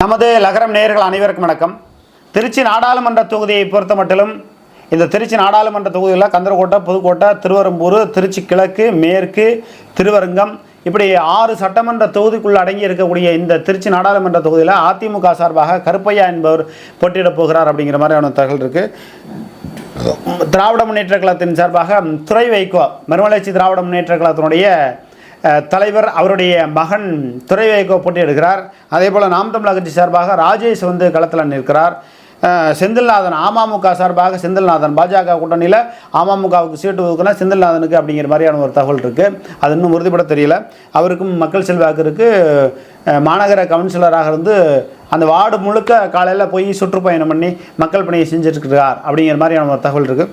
நமது லகரம் நேயர்கள் அனைவருக்கும் வணக்கம். திருச்சி நாடாளுமன்ற தொகுதியை பொறுத்த மட்டிலும் இந்த திருச்சி நாடாளுமன்ற தொகுதியில் கந்தரக்கோட்டை புதுக்கோட்டை திருவரம்பூர் திருச்சி கிழக்கு மேற்கு திருவரங்கம் இப்படி ஆறு சட்டமன்ற தொகுதிக்குள் அடங்கி இருக்கக்கூடிய இந்த திருச்சி நாடாளுமன்ற தொகுதியில் அதிமுக சார்பாக கருப்பையா என்பவர் போட்டியிடப் போகிறார் அப்படிங்கிற மாதிரியான தகவல் இருக்குது திராவிட முன்னேற்ற கழகத்தின் சார்பாக துறை வைகோ மறுமலர்ச்சி திராவிட முன்னேற்ற கழகத்தினுடைய தலைவர் அவருடைய மகன் துறை வைகோ போட்டியிடுகிறார். அதே போல் நாம் தமிழர் கட்சி சார்பாக ராஜேஷ் வந்து களத்தில் நிற்கிறார். செந்தில்நாதன் அமமுக சார்பாக செந்தில்நாதன் பாஜக கூட்டணியில் அமமுகவுக்கு சீட்டு ஒதுக்குனா செந்தில்நாதனுக்கு அப்படிங்கிற மாதிரியான ஒரு தகவல் இருக்குது அது இன்னும் உறுதிப்பட தெரியல. அவருக்கும் மக்கள் செல்வாக்கு இருக்குது மாநகர கவுன்சிலராக இருந்து அந்த வார்டு முழுக்க காலையில் போய் சுற்றுப்பயணம் பண்ணி மக்கள் பணியை செஞ்சுட்ருக்கிறார் அப்படிங்கிற மாதிரியான ஒரு தகவல் இருக்குது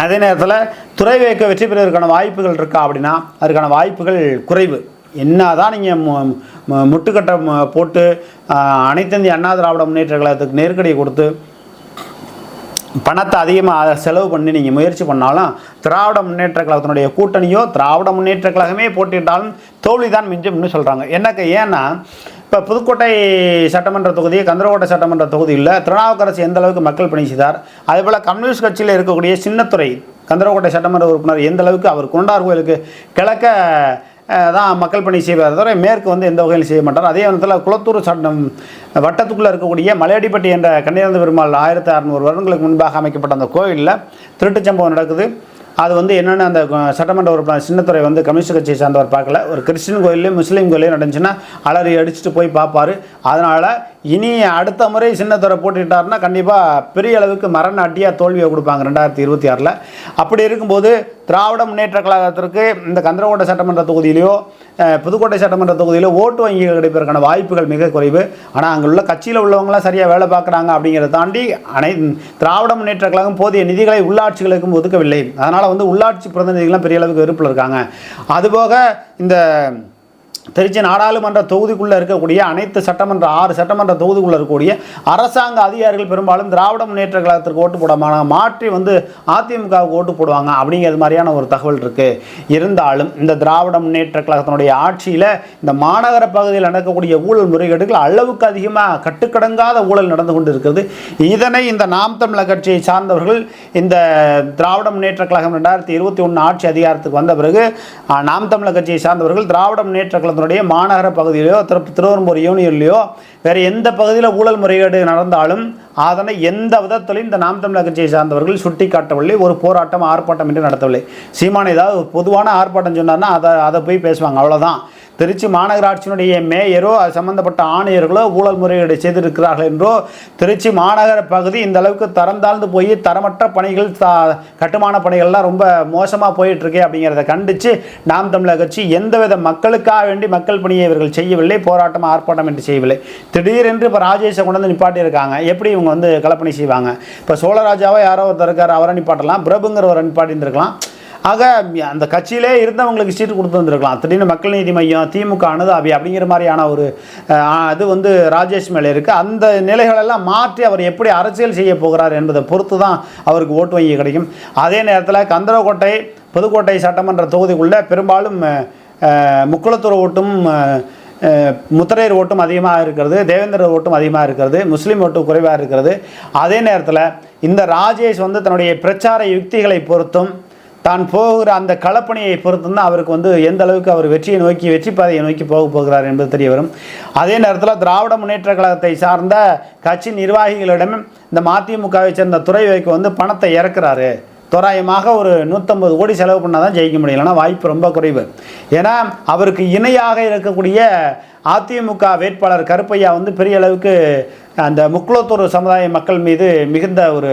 அதே நேரத்தில் துறை வைக்க வெற்றி பெறுவதற்கான வாய்ப்புகள் இருக்கா அப்படின்னா அதற்கான வாய்ப்புகள் குறைவு. என்ன தான் நீங்கள் முட்டுக்கட்டை போட்டு அனைத்திந்திய அண்ணா திராவிட முன்னேற்ற கழகத்துக்கு நெருக்கடியை கொடுத்து பணத்தை அதிகமாக செலவு பண்ணி நீங்கள் முயற்சி பண்ணாலும் திராவிட முன்னேற்ற கழகத்தினுடைய கூட்டணியோ திராவிட முன்னேற்ற கழகமே போட்டிட்டாலும் தோல்வி தான் மிஞ்சும்னு சொல்கிறாங்க என்னக்கு ஏன்னா இப்போ புதுக்கோட்டை சட்டமன்ற தொகுதி கந்தரகோட்டை சட்டமன்ற தொகுதியில் திருநாவுக்கரசு எந்த அளவுக்கு மக்கள் பணி செய்தார்? அதேபோல் கம்யூனிஸ்ட் கட்சியில் இருக்கக்கூடிய சின்னத்துறை கந்தரகோட்டை சட்டமன்ற உறுப்பினர் எந்த அளவுக்கு அவர் குண்டார் கோயிலுக்கு கிழக்க தான் மக்கள் பணி செய்வார்? தவிர மேற்கு வந்து எந்த வகையிலும் செய்ய மாட்டார். அதே நேரத்தில் குளத்தூர் சட்டம் வட்டத்துக்குள்ளே இருக்கக்கூடிய மலையடிப்பட்டி என்ற கன்னியாகுமரி பெருமாள் ஆயிரத்தி அறநூறு வருடங்களுக்கு முன்பாக அமைக்கப்பட்ட அந்த கோயிலில் திருட்டுச் சம்பவம் நடக்குது. அது வந்து என்னென்ன அந்த சட்டமன்ற உறுப்பினர் சின்னத்துறை வந்து கம்யூனிஸ்ட் கட்சியை சார்ந்தவர் பார்க்கல. ஒரு கிறிஸ்டின் கோயிலையும் முஸ்லீம் கோயிலையும் நடந்துச்சுன்னா அலறி அடிச்சுட்டு போய் பார்ப்பாரு. அதனால் இனி அடுத்த முறை சின்னத்துறை போட்டிட்டாருன்னா கண்டிப்பாக பெரிய அளவுக்கு மரண அட்டியாக தோல்வியை கொடுப்பாங்க ரெண்டாயிரத்தி இருபத்தி ஆறில். அப்படி இருக்கும்போது திராவிட முன்னேற்ற கழகத்திற்கு இந்த கந்தரகோட்டை சட்டமன்ற தொகுதியிலையோ புதுக்கோட்டை சட்டமன்ற தொகுதியிலோ ஓட்டு வங்கிகள் கிடைப்பதற்கான வாய்ப்புகள் மிக குறைவு. ஆனால் அங்கே உள்ள கட்சியில் உள்ளவங்களாம் சரியாக வேலை பார்க்குறாங்க அப்படிங்கிறத தாண்டி அனை திராவிட முன்னேற்ற கழகம் போதிய நிதிகளை உள்ளாட்சிகளுக்கும் ஒதுக்கவில்லை. அதனால் வந்து உள்ளாட்சி பிரதிநிதிகள்லாம் பெரிய அளவுக்கு வெறுப்பில் இருக்காங்க. அதுபோக இந்த திருச்சி நாடாளுமன்ற தொகுதிக்குள்ளே இருக்கக்கூடிய அனைத்து சட்டமன்ற ஆறு சட்டமன்ற தொகுதிக்குள்ளே இருக்கக்கூடிய அரசாங்க அதிகாரிகள் பெரும்பாலும் திராவிட முன்னேற்ற கழகத்திற்கு ஓட்டு போட மாற்றி வந்து அதிமுகவுக்கு ஓட்டு போடுவாங்க அப்படிங்கிறது மாதிரியான ஒரு தகவல் இருக்குது இருந்தாலும் இந்த திராவிட முன்னேற்ற கழகத்தினுடைய ஆட்சியில் இந்த மாநகர பகுதியில் நடக்கக்கூடிய ஊழல் முறைகேடுகள் அளவுக்கு அதிகமாக கட்டுக்கடங்காத ஊழல் நடந்து கொண்டு இருக்கிறது இதனை இந்த நாம் தமிழர் கட்சியை சார்ந்தவர்கள் இந்த திராவிட முன்னேற்ற கழகம் ரெண்டாயிரத்தி இருபத்தி ஒன்று ஆட்சி அதிகாரத்துக்கு வந்த பிறகு நாம் தமிழர் கட்சியை சார்ந்தவர்கள் திராவிட முன்னேற்ற மாவட்டத்தினுடைய மாநகர பகுதியிலையோ திரு திருவரம்பூர் யூனியன்லையோ வேறு எந்த பகுதியில் ஊழல் முறைகேடு நடந்தாலும் அதனை எந்த விதத்திலும் இந்த நாம் தமிழர் கட்சியை சார்ந்தவர்கள் சுட்டி காட்டவில்லை ஒரு போராட்டம் ஆர்ப்பாட்டம் என்று நடத்தவில்லை. சீமான ஏதாவது பொதுவான ஆர்ப்பாட்டம் சொன்னார்னா அதை அதை போய் பேசுவாங்க. அவ்வளோதான் திருச்சி மாநகராட்சியினுடைய மேயரோ அது சம்பந்தப்பட்ட ஆணையர்களோ ஊழல் முறையீடு செய்திருக்கிறார்கள் என்றோ திருச்சி மாநகர பகுதி இந்த அளவுக்கு தரம் தாழ்ந்து போய் தரமற்ற பணிகள் கட்டுமான பணிகள்லாம் ரொம்ப மோசமாக போயிட்டு இருக்கே அப்படிங்கிறத கண்டித்து நாம் தமிழக கட்சி எந்தவித மக்களுக்காக வேண்டி மக்கள் பணியை இவர்கள் செய்யவில்லை போராட்டம் ஆர்ப்பாட்டம் என்று செய்யவில்லை. திடீரென்று இப்போ ராஜேஷை கொண்டு வந்து நிப்பாட்டியிருக்காங்க. எப்படி இவங்க வந்து கலப்பணி செய்வாங்க? இப்போ சோழராஜாவோ யாரோ ஒருத்தர் இருக்கார் அவரை நிப்பாட்டலாம். பிரபுங்கிறவரை நிப்பாட்டி இருந்திருக்கலாம். ஆக அந்த கட்சியிலே இருந்தவங்களுக்கு சீட்டு கொடுத்து வந்திருக்கலாம். திடீர்னு மக்கள் நீதி மையம் திமுக அனுதாபி அப்படிங்கிற மாதிரியான ஒரு அது வந்து ராஜேஷ் மேலே இருக்குது அந்த நிலைகளெல்லாம் மாற்றி அவர் எப்படி அரசியல் செய்ய போகிறார் என்பதை பொறுத்து தான் அவருக்கு ஓட்டு வங்கி கிடைக்கும். அதே நேரத்தில் கந்தரக்கோட்டை புதுக்கோட்டை சட்டமன்ற தொகுதிக்குள்ளே பெரும்பாலும் அஹ், முக்குளத்தூர் ஓட்டும் அஹ், முத்திரையர் ஓட்டும் அதிகமாக இருக்கிறது தேவேந்திர ஓட்டும் அதிகமாக இருக்கிறது முஸ்லீம் ஓட்டு குறைவாக இருக்கிறது. அதே நேரத்தில் இந்த ராஜேஷ் வந்து தன்னுடைய பிரச்சார யுக்திகளை பொறுத்தும் தான் போகிற அந்த களப்பணியை பொறுத்து தான் அவருக்கு வந்து எந்த அளவுக்கு அவர் வெற்றியை நோக்கி வெற்றி பாதையை நோக்கி போக போகிறார் என்பது தெரிய வரும். அதே நேரத்தில் திராவிட முன்னேற்ற கழகத்தை சார்ந்த கட்சி நிர்வாகிகளிடம் இந்த மதிமுகவை சேர்ந்த துறை வைக்கு வந்து பணத்தை இறக்குறாரு. தோராயமாக ஒரு நூற்றம்பது கோடி செலவு பண்ணால் தான் ஜெயிக்க முடியும். ஆனால் வாய்ப்பு ரொம்ப குறைவு. ஏன்னா அவருக்கு இணையாக இருக்கக்கூடிய அதிமுக வேட்பாளர் கருப்பையா வந்து பெரிய அளவுக்கு அந்த முக்குளத்தூர் சமுதாய மக்கள் மீது மிகுந்த ஒரு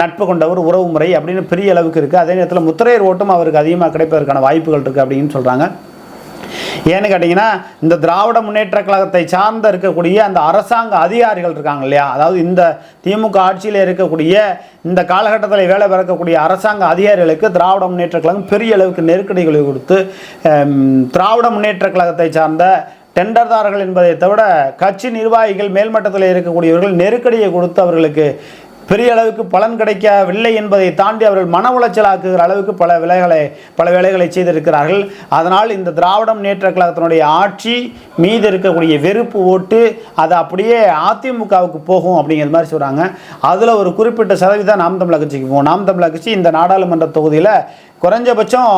நட்பு கொண்ட ஒரு உறவு முறை அப்படின்னு பெரிய அளவுக்கு இருக்குது அதே நேரத்தில் முத்திரையர் ஓட்டும் அவருக்கு அதிகமாக கிடைப்பதற்கான வாய்ப்புகள் இருக்குது அப்படின்னு சொல்கிறாங்க ஏன்னு கேட்டிங்கன்னா இந்த திராவிட முன்னேற்ற கழகத்தை சார்ந்த இருக்கக்கூடிய அந்த அரசாங்க அதிகாரிகள் இருக்காங்க இல்லையா? அதாவது இந்த திமுக ஆட்சியில் இருக்கக்கூடிய இந்த காலகட்டத்தில் வேலை பிறக்கக்கூடிய அரசாங்க அதிகாரிகளுக்கு திராவிட முன்னேற்ற கழகம் பெரிய அளவுக்கு நெருக்கடிகளை கொடுத்து திராவிட முன்னேற்ற கழகத்தை சார்ந்த டெண்டர்தாரர்கள் என்பதை தவிர கட்சி நிர்வாகிகள் மேல்மட்டத்தில் இருக்கக்கூடியவர்கள் நெருக்கடியை கொடுத்து அவர்களுக்கு பெரிய அளவுக்கு பலன் கிடைக்கவில்லை என்பதை தாண்டி அவர்கள் மன உளைச்சலாக்குகிற அளவுக்கு பல விலைகளை பல வேலைகளை செய்திருக்கிறார்கள். அதனால் இந்த திராவிட முன்னேற்ற கழகத்தினுடைய ஆட்சி மீது இருக்கக்கூடிய வெறுப்பு ஓட்டு அது அப்படியே அதிமுகவுக்கு போகும் அப்படிங்கிற மாதிரி சொல்கிறாங்க அதில் ஒரு குறிப்பிட்ட சதவீதம் நாம் தமிழக கட்சிக்கு போகும். நாம் தமிழக கட்சி இந்த நாடாளுமன்ற தொகுதியில் குறைஞ்சபட்சம்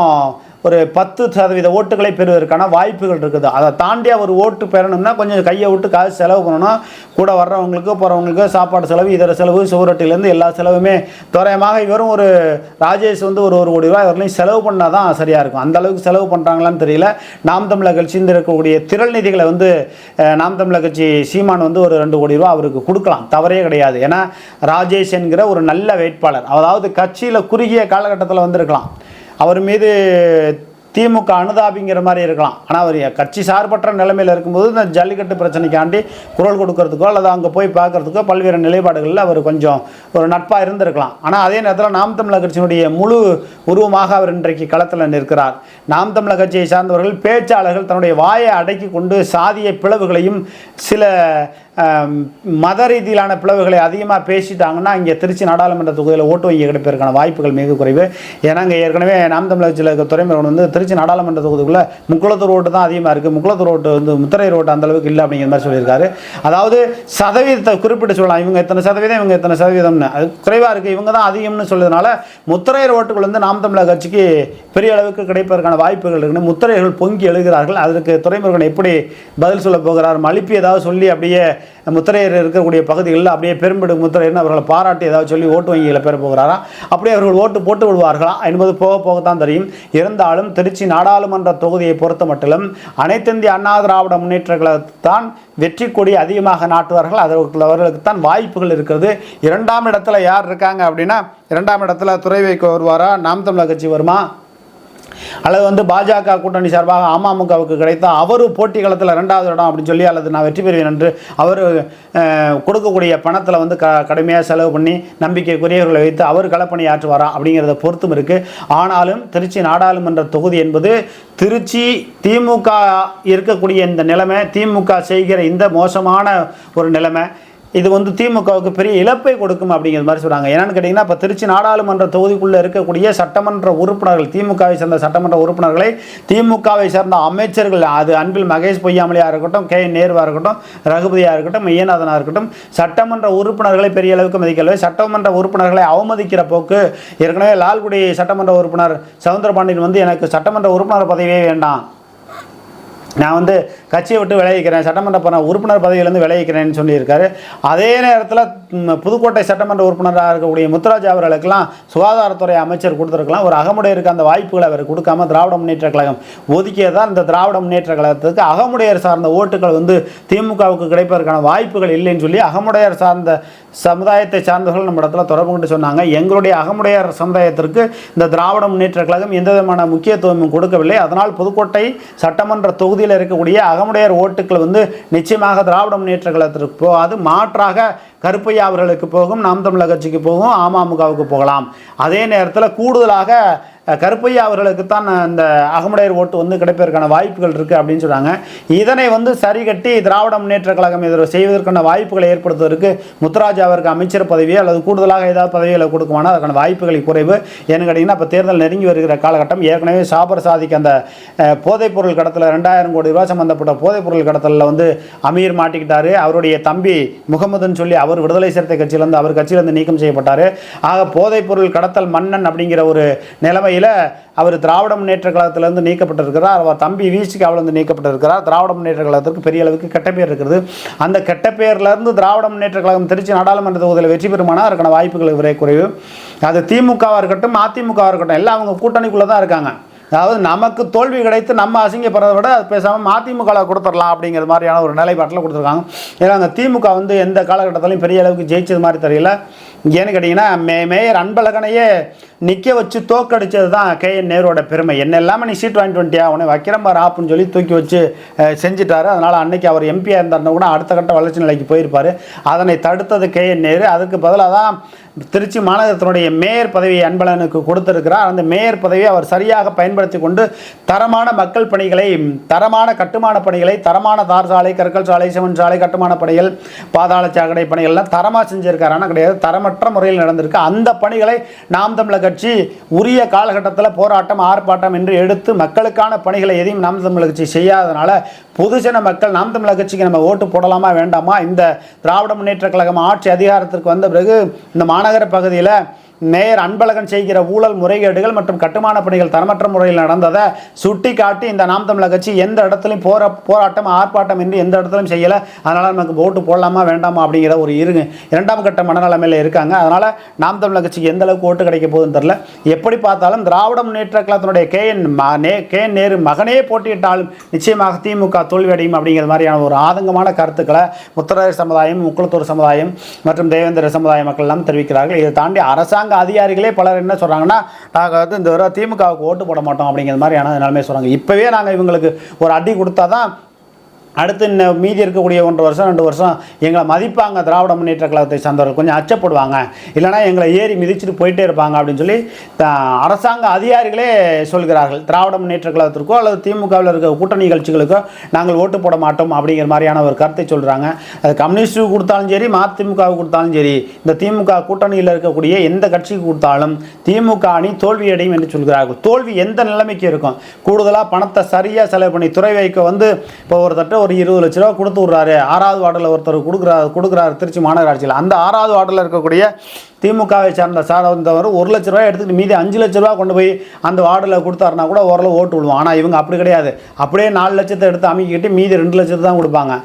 ஒரு பத்து சதவீத ஓட்டுகளை பெறுவதற்கான வாய்ப்புகள் இருக்குது. அதை தாண்டி அவர் ஓட்டு பெறணும்னா கொஞ்சம் கையை விட்டு காசு செலவு பண்ணணும். கூட வர்றவங்களுக்கு போகிறவங்களுக்கு சாப்பாடு செலவு இதர செலவு சுவரொட்டிலேருந்து எல்லா செலவுமே தோராயமாக இவரும் ஒரு ராஜேஷ் வந்து ஒரு ஒரு கோடி ரூபாய் வரலையும் செலவு பண்ணால் தான் சரியாக இருக்கும். அந்த அளவுக்கு செலவு பண்ணுறாங்களான்னு தெரியல. நாம் தமிழர் கட்சியில் இருக்கக்கூடிய திரள் நிதிகளை வந்து நாம் தமிழர் கட்சி சீமான் வந்து ஒரு ரெண்டு கோடி ரூபா அவருக்கு கொடுக்கலாம். தவறே கிடையாது. ஏன்னா ராஜேஷ் என்கிற ஒரு நல்ல வேட்பாளர். அதாவது கட்சியில் குறுகிய காலகட்டத்தில் வந்திருக்கலாம். அவர் மீது திமுக அனுதாபிங்கிற மாதிரி இருக்கலாம். ஆனால் அவர் கட்சி சார்பற்ற நிலைமையில் இருக்கும்போது இந்த ஜல்லிக்கட்டு பிரச்சனைக்காண்டி குரல் கொடுக்கறதுக்கோ அல்லது அங்கே போய் பார்க்கறதுக்கோ பல்வேறு நிலைப்பாடுகளில் அவர் கொஞ்சம் ஒரு நட்பாக இருந்திருக்கலாம். ஆனால் அதே நேரத்தில் நாம் தமிழர் கட்சியினுடைய முழு உருவமாக அவர் இன்றைக்கு களத்தில் நிற்கிறார். நாம் தமிழர் கட்சியை சார்ந்தவர்கள் பேச்சாளர்கள் தன்னுடைய வாயை அடக்கி கொண்டு சாதிய பிளவுகளையும் சில மத ரீதியிலான பிளவுகளை அதிகமாக பேசிட்டாங்கன்னா இங்கே திருச்சி நாடாளுமன்ற தொகுதியில் ஓட்டு வங்கி கிடைப்பதற்கான வாய்ப்புகள் மிக குறைவு. ஏன்னா இங்கே ஏற்கனவே நாம் தமிழகத்தில் இருக்க துறைமுகம் வந்து திருச்சி நாடாளுமன்ற தொகுதிக்குள்ளே முக்குளத்தூர் ரோட்டு தான் அதிகமாக இருக்குது முக்குளத்தூர் ரோட்டு வந்து முத்திரை ரோட்டு அந்தளவுக்கு இல்லை அப்படிங்கிற மாதிரி சொல்லியிருக்காரு. அதாவது சதவீதத்தை குறிப்பிட்டு சொல்லலாம். இவங்க எத்தனை சதவீதம் இவங்க எத்தனை சதவீதம்னு. அது குறைவாக இருக்குது இவங்க தான் அதிகம்னு சொல்லுறதுனால முத்திரை ரோட்டுகள் வந்து நாம் தமிழக கட்சிக்கு பெரிய அளவுக்கு கிடைப்பதற்கான வாய்ப்புகள் இருக்குன்னு முத்திரைகள் பொங்கி எழுகிறார்கள். அதற்கு துறைமுருகன் எப்படி பதில் சொல்ல போகிறார்? மலிப்பி ஏதாவது சொல்லி அப்படியே முத்திரையர் இருக்கக்கூடிய பகுதிகளில் அப்படியே பெரும்பெடு முத்திரையர்னு அவர்களை பாராட்டி ஏதாவது சொல்லி ஓட்டு வங்கியில் பெற போகிறாரா? அப்படியே அவர்கள் ஓட்டு போட்டு விடுவார்களா? என்பது போக போகத்தான் தெரியும். இருந்தாலும் திருச்சி நாடாளுமன்ற தொகுதியை பொறுத்த மட்டிலும் அனைத்திந்திய அண்ணா திராவிட முன்னேற்ற கழகத்தான் வெற்றி கொடி அதிகமாக நாட்டுவார்கள். அதற்கு அவர்களுக்கு தான் வாய்ப்புகள் இருக்கிறது. இரண்டாம் இடத்துல யார் இருக்காங்க அப்படின்னா இரண்டாம் இடத்துல துறை வைக்க வருவாரா? நாம் தமிழக கட்சி வருமா? அல்லது வந்து பாஜக கூட்டணி சார்பாக அமமுகவுக்கு கிடைத்த அவர் போட்டி களத்தில் ரெண்டாவது இடம் அப்படின்னு சொல்லி அல்லது நான் வெற்றி பெறுவேன் என்று அவர் கொடுக்கக்கூடிய பணத்தில் வந்து க கடுமையாக செலவு பண்ணி நம்பிக்கைக்குரியவர்களை வைத்து அவர் களப்பணி ஆற்றுவாரா அப்படிங்கிறத பொறுத்தும் இருக்குது ஆனாலும் திருச்சி நாடாளுமன்ற தொகுதி என்பது திருச்சி திமுக இருக்கக்கூடிய இந்த நிலைமை திமுக செய்கிற இந்த மோசமான ஒரு நிலைமை இது வந்து திமுகவுக்கு பெரிய இழப்பை கொடுக்கும் அப்படிங்கிற மாதிரி சொல்கிறாங்க என்னென்னு கேட்டிங்கன்னா இப்போ திருச்சி நாடாளுமன்ற தொகுதிக்குள்ளே இருக்கக்கூடிய சட்டமன்ற உறுப்பினர்கள் திமுகவை சேர்ந்த சட்டமன்ற உறுப்பினர்களை திமுகவை சேர்ந்த அமைச்சர்கள் அது அன்பில் மகேஷ் பொய்யாமலியாக இருக்கட்டும் கே நேருவாக இருக்கட்டும் ரகுபதியாக இருக்கட்டும் மையநாதனாக இருக்கட்டும் சட்டமன்ற உறுப்பினர்களை பெரிய அளவுக்கு மதிக்கவில்லை. சட்டமன்ற உறுப்பினர்களை அவமதிக்கிற போக்கு ஏற்கனவே லால்குடி சட்டமன்ற உறுப்பினர் சவுந்தரபாண்டியன் வந்து எனக்கு சட்டமன்ற உறுப்பினர் பதவியே வேண்டாம். நான் வந்து கட்சியை விட்டு விளைவிக்கிறேன் சட்டமன்ற ப- உறுப்பினர் பதவியிலேருந்து விளைவிக்கிறேன்னு சொல்லியிருக்காரு. அதே நேரத்தில் புதுக்கோட்டை சட்டமன்ற உறுப்பினராக இருக்கக்கூடிய முத்துராஜ் அவர்களுக்கெல்லாம் சுகாதாரத்துறை அமைச்சர் கொடுத்துருக்கலாம். ஒரு அகமுடையருக்கு அந்த வாய்ப்புகளை அவர் கொடுக்காம திராவிட முன்னேற்ற கழகம் ஒதுக்கியதான் இந்த திராவிட முன்னேற்ற கழகத்துக்கு அகமுடையர் சார்ந்த ஓட்டுகள் வந்து திமுகவுக்கு கிடைப்பதற்கான வாய்ப்புகள் இல்லைன்னு சொல்லி அகமுடையர் சார்ந்த சமுதாயத்தை சார்ந்தவர்கள் நம்ம இடத்துல தொடர்பு கொண்டு சொன்னாங்க. எங்களுடைய அகமுடையர் சமுதாயத்திற்கு இந்த திராவிட முன்னேற்ற கழகம் எந்த விதமான முக்கியத்துவமும் கொடுக்கவில்லை. அதனால் புதுக்கோட்டை சட்டமன்ற தொகுதியில் இருக்கக்கூடிய அகமுடையார் ஓட்டுக்கள் வந்து நிச்சயமாக திராவிட முன்னேற்ற கழகத்திற்கு போகாது மாற்றாக கருப்பையா அவர்களுக்கு போகும் நாம் தமிழக கட்சிக்கு போகும் அமமுகவுக்கு போகலாம். அதே நேரத்தில் கூடுதலாக கருப்பையா அவர்களுக்கு தான் இந்த அகமுடையர் ஓட்டு வந்து கிடைப்பதற்கான வாய்ப்புகள் இருக்குது அப்படின்னு சொல்கிறாங்க இதனை வந்து சரி கட்டி திராவிட முன்னேற்ற கழகம் இதில் செய்வதற்கான வாய்ப்புகளை ஏற்படுத்துவதற்கு முத்துராஜ் அவருக்கு அமைச்சர் பதவியோ அல்லது கூடுதலாக ஏதாவது பதவிகளை கொடுக்குமானால் அதற்கான வாய்ப்புகளை குறைவு ஏன்னு கேட்டிங்கன்னா இப்போ தேர்தல் நெருங்கி வருகிற காலகட்டம் ஏற்கனவே சாபர் சாதிக்கு அந்த போதைப்பொருள் கடத்தல ரெண்டாயிரம் கோடி ரூபா சம்பந்தப்பட்ட போதைப்பொருள் கடத்தலில் வந்து அமீர் மாட்டிக்கிட்டாரு. அவருடைய தம்பி முகமதுன்னு சொல்லி அவர் விடுதலை சிறுத்தை கட்சியிலேருந்து அவர் கட்சியிலேருந்து நீக்கம் செய்யப்பட்டார். ஆக போதைப்பொருள் கடத்தல் மன்னன் அப்படிங்கிற ஒரு நிலைமையில் அவர் திராவிட முன்னேற்ற கழகத்திலேருந்து நீக்கப்பட்டிருக்கிறார். அவர் தம்பி விசிகாவிலிருந்து நீக்கப்பட்டிருக்கிறார். திராவிட முன்னேற்ற கழகத்திற்கு பெரிய அளவுக்கு கெட்ட பேர் இருக்கிறது. அந்த கெட்ட பேர்லேருந்து திராவிட முன்னேற்ற கழகம் திருச்சி நாடாளுமன்ற தொகுதியில் வெற்றி பெறுமானால் அதற்கான வாய்ப்புகள் விரை குறைவு. அது திமுகவாக இருக்கட்டும் அதிமுகவாக இருக்கட்டும் எல்லாம் அவங்க கூட்டணிக்குள்ளே தான் இருக்காங்க. அதாவது நமக்கு தோல்வி கிடைத்து நம்ம அசிங்கப்படுறதை விட அது பேசாமல் மதிமுகவில் கொடுத்துடலாம் அப்படிங்கிற மாதிரியான ஒரு நிலைப்பாட்டில் கொடுத்துருக்காங்க. ஏன்னா அங்கே திமுக வந்து எந்த காலகட்டத்திலையும் பெரிய அளவுக்கு ஜெயிச்சது மாதிரி தெரியல. ஏன்னு கேட்டிங்கன்னா மே மேயர் அன்பழகனையே நிற்க வச்சு தோக்கடிச்சது தான் கே என் நேருவோட பெருமை. என்ன இல்லாமல் நீ சீட் வாங்கிட்டு வந்துட்டியா? உன்னை வைக்கிறேன் பாரு ஆப்புன்னு சொல்லி தூக்கி வச்சு அஹ், செஞ்சுட்டாரு. அதனால் அன்னைக்கு அவர் எம்பியாக இருந்தாருன்னா கூட அடுத்த கட்ட வளர்ச்சி நிலைக்கு போயிருப்பார். அதனை தடுத்தது கே என் நேரு. அதுக்கு பதிலாக தான் திருச்சி மாநகரத்தினுடைய மேயர் பதவியை அன்பழகனுக்கு கொடுத்திருக்கிறார். அந்த மேயர் பதவியை அவர் சரியாக பயன்படுத்தி கொண்டு தரமான மக்கள் பணிகளை தரமான கட்டுமான பணிகளை தரமான தார் சாலை கற்கள் சாலை சிவன் சாலை கட்டுமான பணிகள் பாதாள சாக்கடை பணிகள்லாம் தரமாக செஞ்சிருக்காரு. ஆனால் கிடையாது தரமற்ற முறையில் நடந்திருக்கு. அந்த பணிகளை நாம் தமிழக கட்சி உரிய காலகட்டத்தில் போராட்டம் ஆர்ப்பாட்டம் என்று எடுத்து மக்களுக்கான பணிகளை எதையும் நாம் தமிழர் கட்சி செய்யாதனால பொதுஜன மக்கள் நாம் தமிழர் கட்சிக்கு நம்ம ஓட்டு போடலாமா வேண்டாமா? இந்த திராவிட முன்னேற்ற கழகம் ஆட்சி அதிகாரத்திற்கு வந்த பிறகு இந்த மாநகர பகுதியில் மேயர் அன்பழகன் செய்கிற ஊழல் முறைகேடுகள் மற்றும் கட்டுமான பணிகள் தரமற்ற முறையில் நடந்ததை சுட்டி காட்டி இந்த நாம் தமிழர் கட்சி எந்த இடத்துலையும் போற போராட்டம் ஆர்ப்பாட்டம் என்று எந்த இடத்துலையும் செய்யலை. அதனால் நமக்கு ஓட்டு போடலாமா வேண்டாமா அப்படிங்கிற ஒரு இருங்க. இரண்டாம் கட்ட மனநலமையில் இருக்காங்க. அதனால் நாம் தமிழர் கட்சிக்கு எந்த அளவுக்கு ஓட்டு கிடைக்க போகுதுன்னு தெரில எப்படி பார்த்தாலும் திராவிட முன்னேற்ற கழகத்தினுடைய கே என் நே கே என் நேரு மகனே போட்டியிட்டாலும் நிச்சயமாக திமுக தோல்வியடையும் அப்படிங்கிற மாதிரியான ஒரு ஆதங்கமான கருத்துக்களை முத்தராயர் சமுதாயம் முக்குளத்தூர் சமுதாயம் மற்றும் தேவேந்திர சமுதாய மக்கள் எல்லாம் தெரிவிக்கிறார்கள். இதை தாண்டி அரசாங்க அதிகாரிகளே பலர் என்ன சொல்கிறாங்கன்னா நாங்கள் வந்து இந்த தடவை திமுகவுக்கு ஓட்டு போட மாட்டோம் அப்படிங்கிற மாதிரியான நிலைமை சொல்கிறாங்க இப்போவே நாங்கள் இவங்களுக்கு ஒரு அடி கொடுத்தா தான் அடுத்து இன்னும் மீதி இருக்கக்கூடிய ஒன்றரை வருஷம் ரெண்டு வருஷம் எங்களை மதிப்பாங்க திராவிட முன்னேற்ற கழகத்தை சார்ந்தவர்கள். கொஞ்சம் அச்சப்படுவாங்க. இல்லைனா எங்களை ஏறி மிதிச்சுட்டு போயிட்டே இருப்பாங்க அப்படின்னு சொல்லி அரசாங்க அதிகாரிகளே சொல்கிறார்கள். திராவிட முன்னேற்ற கழகத்திற்கோ அல்லது திமுகவில் இருக்க கூட்டணி கட்சிகளுக்கோ நாங்கள் ஓட்டு போட மாட்டோம் அப்படிங்கிற மாதிரியான ஒரு கருத்தை சொல்கிறாங்க அது கம்யூனிஸ்ட்டுக்கு கொடுத்தாலும் சரி மதிமுகவுக்கு கொடுத்தாலும் சரி இந்த திமுக கூட்டணியில் இருக்கக்கூடிய எந்த கட்சிக்கு கொடுத்தாலும் திமுக அணி தோல்வியடையும் என்று சொல்கிறார்கள். தோல்வி எந்த நிலைமைக்கு இருக்கும்? கூடுதலாக பணத்தை சரியாக செலவு பண்ணி துறை வைக்க வந்து இப்போ ஒருத்தட்ட ஒரு இருபது லட்ச ரூபா கொடுத்து விட்றாரு. ஆறாவது வார்டில் ஒருத்தர் கொடுக்குறாரு கொடுக்குறாரு திருச்சி மாநகராட்சியில். அந்த ஆறாவது வார்டில் இருக்கக்கூடிய திமுகவை சார்ந்த சார்ந்தவர் ஒரு லட்ச ரூபாய் எடுத்துக்கிட்டு மீதி அஞ்சு லட்ச ரூபா கொண்டு போய் அந்த வார்டில் கொடுத்தாருனா கூட ஓரளவு ஓட்டு விடுவோம். ஆனால் இவங்க அப்படி கிடையாது. அப்படியே நாலு லட்சத்தை எடுத்து அமைக்கிட்டு மீதி ரெண்டு லட்சத்தை தான் கொடுப்பாங்க.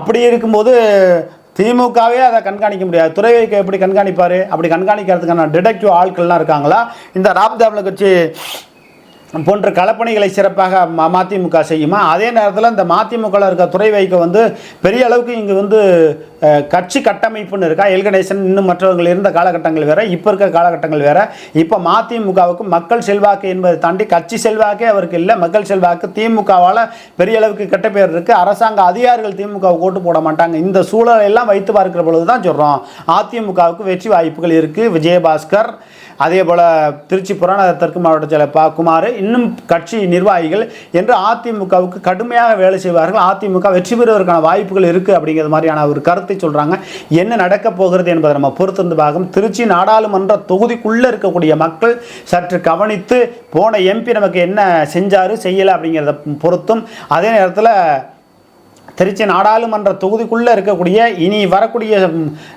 அப்படி இருக்கும்போது திமுகவே அதை கண்காணிக்க முடியாது. துறைவைக்கு எப்படி கண்காணிப்பார்? அப்படி கண்காணிக்கிறதுக்கான டிடெக்டிவ் ஆட்கள்லாம் இருக்காங்களா? இந்த ராம்தேவ்ல கட்சி போன்ற கலப்பணிகளை சிறப்பாக ம மதிமுக செய்யுமா அதே நேரத்தில் இந்த மதிமுகவில் இருக்க துறை வைக்க வந்து பெரிய அளவுக்கு இங்கே வந்து கட்சி கட்டமைப்புன்னு இருக்கா எல் கணேசன் இன்னும் மற்றவர்கள் இருந்த காலகட்டங்கள் வேறு இப்போ இருக்க காலகட்டங்கள் வேறு இப்போ மதிமுகவுக்கு மக்கள் செல்வாக்கு என்பதை தாண்டி கட்சி செல்வாக்கே அவருக்கு இல்லை மக்கள் செல்வாக்கு திமுகவால் பெரிய அளவுக்கு கெட்ட பேர் இருக்குது அரசாங்க அதிகாரிகள் திமுகவுக்கு ஓட்டு போட மாட்டாங்க இந்த சூழலெல்லாம் வைத்து பார்க்கிற பொழுது தான் சொல்கிறோம் அதிமுகவுக்கு வெற்றி வாய்ப்புகள் இருக்குது விஜயபாஸ்கர் அதே போல் திருச்சி புராண தெற்கு மாவட்ட செயலர் பா குமார் இன்னும் கட்சி நிர்வாகிகள் என்று அதிமுகவுக்கு கடுமையாக வேலை செய்வார்கள். அதிமுக வெற்றி பெறுவதற்கான வாய்ப்புகள் இருக்குது அப்படிங்கிறது மாதிரியான ஒரு கருத்தை சொல்கிறாங்க என்ன நடக்கப் போகிறது என்பதை நம்ம பொறுத்திருந்து பார்க்கும். திருச்சி நாடாளுமன்ற தொகுதிக்குள்ளே இருக்கக்கூடிய மக்கள் சற்று கவனித்து போன எம்பி நமக்கு என்ன செஞ்சார் செய்யலை அப்படிங்கிறத பொறுத்தும் அதே நேரத்தில் திருச்சி நாடாளுமன்ற தொகுதிக்குள்ளே இருக்கக்கூடிய இனி வரக்கூடிய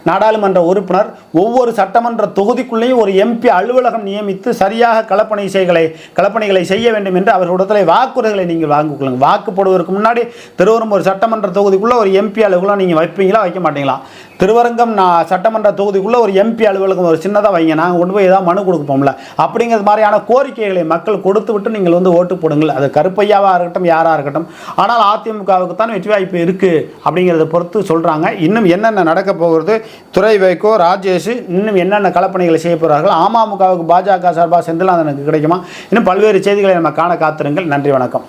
நாடாளுமன்ற உறுப்பினர் ஒவ்வொரு சட்டமன்ற தொகுதிக்குள்ளேயும் ஒரு எம்பி அலுவலகம் நியமித்து சரியாக களப்பணி செய்களை கலப்பணிகளை செய்ய வேண்டும் என்று அவர்களிடத்தில் வாக்குறுதிகளை நீங்கள் வாங்கிக் கொள்ளுங்கள் வாக்கு போடுவதற்கு முன்னாடி திருவரம்பூர் சட்டமன்ற தொகுதிக்குள்ளே ஒரு எம்பி அலுவலகம் நீங்கள் வைப்பீங்களா வைக்க மாட்டீங்களா? திருவரங்கம் நான் சட்டமன்ற தொகுதிக்குள்ளே ஒரு எம்பி அலுவலகம் ஒரு சின்னதாக வைங்க. நாங்கள் கொண்டு போய் ஏதாவது மனு கொடுப்போம்ல. அப்படிங்கிறது மாதிரியான கோரிக்கைகளை மக்கள் கொடுத்து விட்டு நீங்கள் வந்து ஓட்டு போடுங்கள். அது கருப்பையாவாக இருக்கட்டும் யாராக இருக்கட்டும். ஆனால் அதிமுகவுக்கு தான் வெற்றி வாய்ப்பு இருக்குது அப்படிங்கிறத பொறுத்து சொல்கிறாங்க இன்னும் என்னென்ன நடக்க போகிறது? துறை வைகோ ராஜேஷ் இன்னும் என்னென்ன கலப்பணிகளை செய்ய போகிறார்கள்? அமமுகவுக்கு பாஜக சார்பாக செந்தில் அதனுக்கு கிடைக்குமா? இன்னும் பல்வேறு செய்திகளை நம்ம காண காத்திருங்கள். நன்றி வணக்கம்.